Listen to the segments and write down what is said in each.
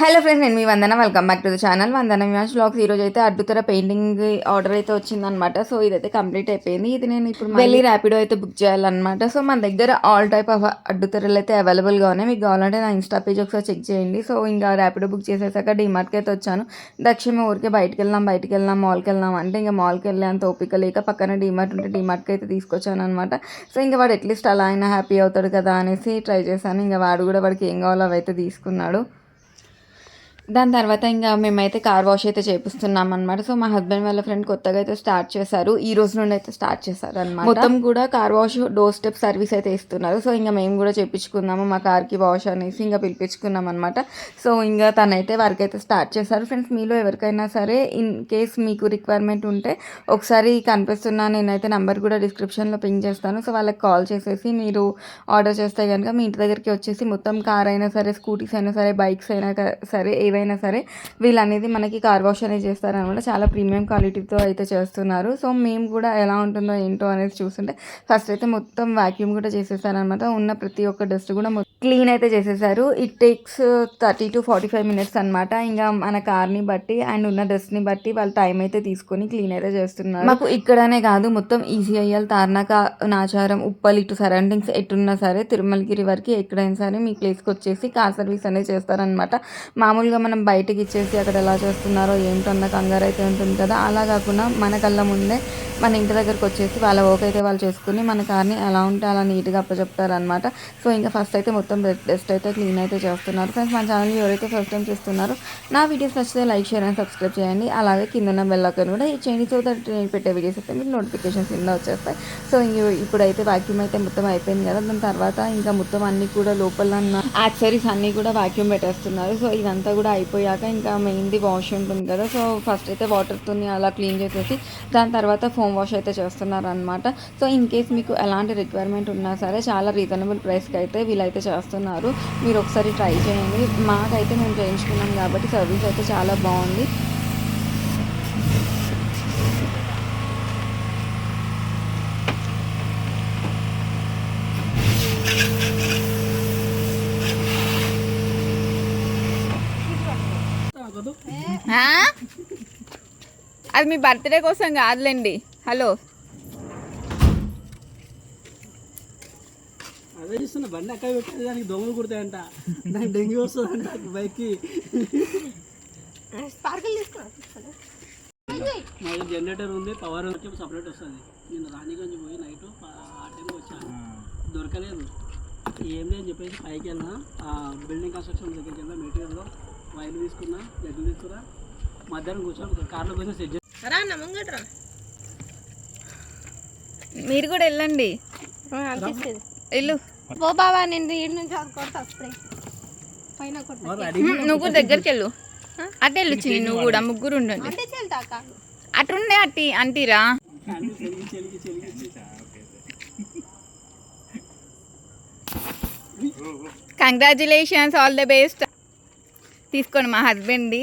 Hello friends నేను మీ Vandana. Welcome back to the channel Vandana Vyas blogs ఈరోజు అయితే అడ్డుతర painting order అయితే వచ్చిందనమాట సో ఇదైతే కంప్లీట్ అయిపోయింది. ఇది నేను ఇప్పుడు మళ్ళీ ర్యాపిడో అయితే బుక్ చేయాలన్నమాట. సో మన దగ్గర ఆల్ టైప్ ఆఫ్ అడ్డుతరలు అయితే అవైలబుల్గా ఉన్నాయి. మీకు కావాలంటే నా ఇన్స్టా పేజ్ ఒకసారి చెక్ చేయండి. సో ఇంకా ర్యాపిడో బుక్ చేసేసాక డిమార్ట్కి అయితే వచ్చాను. దక్షిణ ఊరికే బయటకు వెళ్దాం బయటకు వెళ్దాం మాల్కి వెళ్దాం అంటే ఇంకా మాల్కి వెళ్ళేంత ఓపిక లేక పక్కన డిమార్ట్ ఉంటే డిమార్ట్కి అయితే తీసుకొచ్చాను అనమాట సో ఇంకా వాడు అట్లీస్ట్ అలా అయినా హ్యాపీ అవుతాడు కదా అనేసి ట్రై చేశాను. ఇంకా వాడు కూడా వాడికి ఏం కావాలో అవైతే తీసుకున్నాడు. దాని తర్వాత ఇంకా మేమైతే కార్ వాష్ అయితే చేపిస్తున్నాం అనమాట సో మా హస్బెండ్ వాళ్ళ ఫ్రెండ్ కొత్తగా అయితే స్టార్ట్ చేశారు. ఈ రోజు నుండి అయితే స్టార్ట్ చేశారు అనమాట మొత్తం కూడా car wash door step service అయితే ఇస్తున్నారు. సో ఇంకా మేము కూడా చేపించుకుందాము మా కార్కి వాష్ అనేసి ఇంకా పిలిపించుకున్నాం అనమాట సో ఇంకా తనైతే వారికి అయితే స్టార్ట్ చేశారు. ఫ్రెండ్స్ మీలో ఎవరికైనా సరే ఇన్ కేస్ మీకు రిక్వైర్మెంట్ ఉంటే ఒకసారి కనిపిస్తున్నా నేనైతే నెంబర్ కూడా డిస్క్రిప్షన్లో పింక్ చేస్తాను. సో వాళ్ళకి కాల్ చేసేసి మీరు ఆర్డర్ చేస్తే కనుక మీ ఇంటి దగ్గరికి వచ్చేసి మొత్తం కార్ అయినా సరే స్కూటీస్ అయినా సరే బైక్స్ అయినా సరే ఏవైనా సరే వీళ్ళు అనేది మనకి కార్ వాష్ అనేది చేస్తారనమాట. చాలా ప్రీమియం క్వాలిటీతో అయితే చేస్తున్నారు. సో మేము కూడా ఎలా ఉంటుందో ఏంటో అనేది చూస్తుంటే ఫస్ట్ అయితే మొత్తం వాక్యూమ్ కూడా చేసేసారనమాట. ఉన్న ప్రతి ఒక్క డస్ట్ కూడా క్లీన్ అయితే చేసేసారు. It takes thirty to forty five minutes అనమాట ఇంకా మన కార్ని బట్టి అండ్ ఉన్న డ్రెస్ని బట్టి వాళ్ళు టైం అయితే తీసుకొని క్లీన్ అయితే చేస్తున్నారు. మాకు ఇక్కడనే కాదు మొత్తం ఈసీఐఎల్ తార్నాక నాచారం ఉప్పల్ ఇటు సరౌండింగ్స్ ఎట్టున్నా సరే తిరుమలగిరి వరకు ఎక్కడైనా సరే మీ ప్లేస్కి వచ్చేసి కార్ సర్వీస్ అనేది చేస్తారనమాట మామూలుగా మనం బయటకి ఇచ్చేసి అక్కడ ఎలా చేస్తున్నారో ఏంటో అన్న కంగారు అయితే ఉంటుంది కదా. అలా కాకుండా మన కళ్ళ ముందే మన ఇంటి దగ్గరకు వచ్చేసి వాళ్ళ వర్క్ అయితే వాళ్ళు చేసుకుని మన కార్ని ఎలా ఉంటే అలా నీట్గా అప్పచెప్తారనమాట సో ఇంకా ఫస్ట్ అయితే మొత్తం డస్ట్ అయితే క్లీన్ అయితే చేస్తున్నారు. ఫ్రెండ్స్ మన ఛానల్ ఎవరైతే ఫస్ట్ టైం చూస్తున్నారో నా వీడియోస్ నచ్చితే లైక్ షేర్ అండ్ సబ్స్క్రైబ్ చేయండి. అలాగే కింద బెల్ ఐకాన్ కూడా చేయండి సో దట్ నేను పెట్టే వీడియోస్ అయితే మీకు నోటిఫికేషన్స్ కింద వచ్చేస్తాయి. సో ఇప్పుడైతే వాక్యూమ్ అయితే మొత్తం అయిపోయింది కదా. దాని తర్వాత ఇంకా మొత్తం అన్ని కూడా లోపల ఉన్న యాక్సరీస్ అన్నీ కూడా వాక్యూమ్ పెట్టేస్తున్నారు. సో ఇదంతా కూడా అయిపోయాక ఇంకా మెయిన్ది వాష్ ఉంటుంది కదా. సో ఫస్ట్ అయితే వాటర్తో అలా క్లీన్ చేసేసి దాని తర్వాత ఫోమ్ వాష్ అయితే చేస్తున్నారనమాట సో ఇన్ కేస్ మీకు ఎలాంటి రిక్వైర్మెంట్ ఉన్నా సరే చాలా రీజనబుల్ ప్రైస్కి అయితే వీళ్ళైతే చేస్తున్నారు. మీరు ఒకసారి ట్రై చేయండి. మాకైతే మేము చేయించుకున్నాం కాబట్టి సర్వీస్ అయితే చాలా బాగుంది. అది మీ బర్త్డే కోసం కాదులేండి. హలో. అదే చూస్తున్నా బండి అక్కడ పెట్టేది దానికి దోమలు కుడతాయంట. దానికి డెంగ్యూ వస్తుందంట బైక్కి. మా జనరేటర్ ఉంది పవర్ వచ్చి సపరేట్ వస్తుంది. నేను రాణిగంజ్ పోయి నైట్ ఆ టైంకి వచ్చాను దొరకలేదు. ఏం లేదని చెప్పేసి పైకి వెళ్ళినా. ఆ బిల్డింగ్ కన్స్ట్రక్షన్ దగ్గరికి వెళ్ళినా మెటీరియల్లో వైర్లు తీసుకున్నా జడ్లు తీసుకున్నా. మధ్యాహ్నం కూర్చొని కార్లో పోయి సెట్ మీరు కూడా వెళ్ళండి. వెళ్ళు. ఓ బాబా నేను ఈడ నుంచి కొడతా స్ప్రే. పైన నువ్వు కూడా దగ్గరికి వెళ్ళు. అటు వెళ్ళు చిన్ని నువ్వు కూడా ముగ్గురు ఉండండి. అటుండే అట్టి అంటీరా కంగ్రాచులేషన్స్ ఆల్ ద బెస్ట్ తీసుకోండి మా హస్బెండ్ది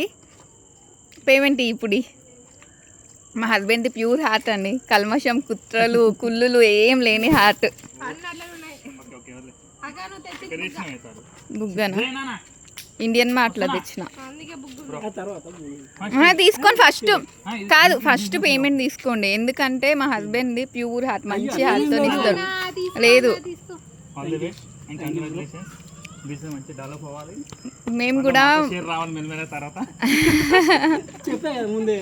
పేమెంట్ ఇప్పుడు. మా హస్బెండ్ది ప్యూర్ హార్ట్ అండి. కల్మషం కుట్రలు కుళ్ళులు ఏం లేని హార్ట్. బుగ్గన? ఇండియన్ మాటలో తెచ్చిన. అందుకే బుగ్గు ఆ తర్వాత ఆ, తీసుకోండి ఫస్ట్. కాదు ఫస్ట్ పేమెంట్ తీసుకోండి. ఎందుకంటే మా హస్బెండ్ది ప్యూర్ హార్ట్ మంచి హార్ట్తో ఇస్తాడు లేదు. బిజినెస్ మంచి డెవలప్ అవ్వాలి. మేము కూడా తర్వాత. చెప్పా కదా ముందే.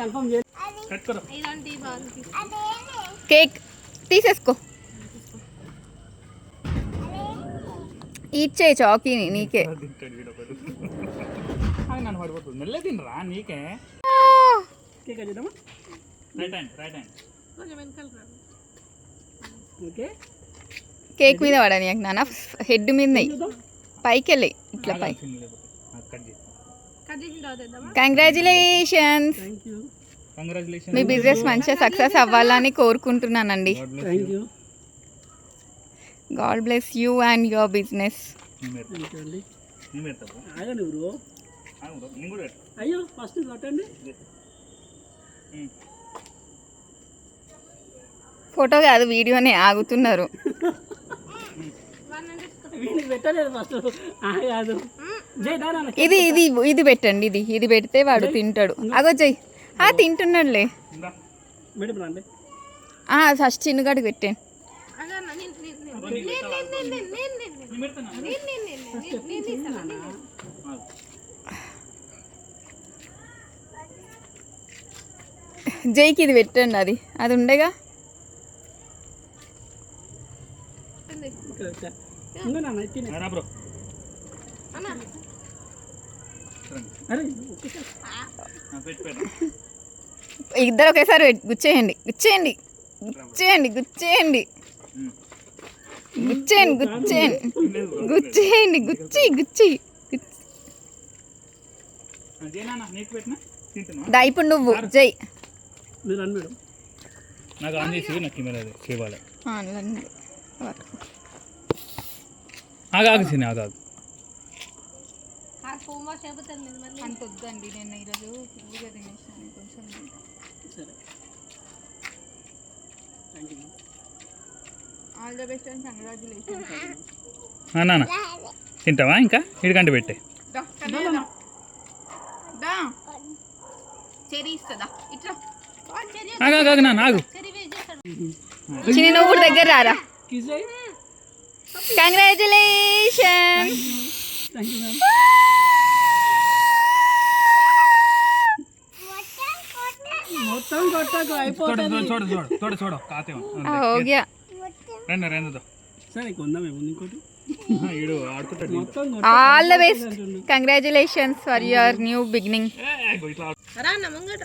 కన్ఫర్మ్ కేక్ తీసేసుకో. ఇచ్చే చాకీని నీకే. నన్ను పడిపోతుంది. మెల్ల తినరా? నీకే? Cake right hand right hand. Okay. Cake మీద పడని నాన్న. హెడ్ మీద పైకి వెళ్ళి ఇట్లా పై. కంగ్రాచులేషన్స్ మీ బిజినెస్ మంచిగా సక్సెస్ అవ్వాలని కోరుకుంటున్నానండి. God bless you and your business అయ్యో ఫస్ట్ కొట్టండి. ఫోటో కాదు వీడియోనే ఆగుతున్నారు. ఇది ఇది ఇది పెట్టండి ఇది ఇది పెడితే వాడు తింటాడు అగో జై ఆ తింటున్నాడులే ఫస్ట్ చిన్నగాడు పెట్టాను జైకి ఇది పెట్టండి అది అది ఉండేగా ఇద్దరు ఒకేసారి గుచ్చేయండి గుచ్చేయండి గుచ్చేయండి గుచ్చేయండి. గుచ్చేయండి గుచ్చేయండి. గుచ్చేయండి గుచ్చి గుచ్చి. దా ఇప్పుడు నువ్వు జై. నాకు అందేసి నాకు కెమెరా చేయాలి ఆగా ఆగుతుంది ఆగు ఆగు. అంత వద్దండి నేను కొంచెం తింటావా ఇంకా? ఇడికంట పెట్టే. ఆగు ఆగు నాగు దగ్గర రారా? కంగ్రాచులేషన్ మొత్తం కొట్టకు అయిపోతుంది. చూడు చూడు చూడు all the best congratulations for your new beginning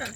రా.